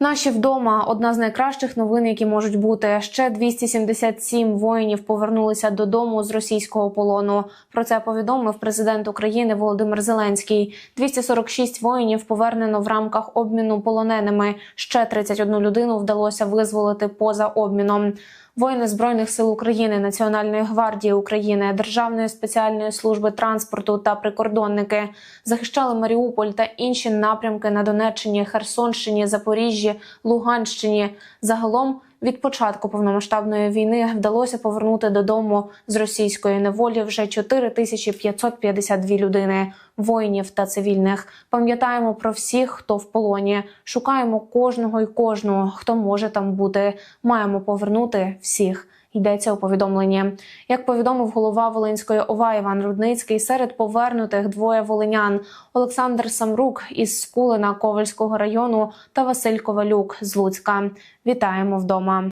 Наші вдома одна з найкращих новин, які можуть бути. Ще 277 воїнів повернулися додому з російського полону. Про це повідомив президент України Володимир Зеленський. 246 воїнів повернено в рамках обміну полоненими. Ще 31 людину вдалося визволити поза обміном. Воїни збройних сил України, Національної гвардії України, Державної спеціальної служби транспорту та прикордонники захищали Маріуполь та інші напрямки на Донеччині, Херсонщині, Запоріжжі, Луганщині. Загалом від початку повномасштабної війни вдалося повернути додому з російської неволі вже 4552 людини, воїнів та цивільних. Пам'ятаємо про всіх, хто в полоні. Шукаємо кожного і кожного, хто може там бути. Маємо повернути всіх. Йдеться у повідомленні. Як повідомив голова Волинської ОВА Іван Рудницький, серед повернутих двоє волинян Олександр Самрук із Скулина Ковальського району та Василь Ковалюк з Луцька. Вітаємо вдома.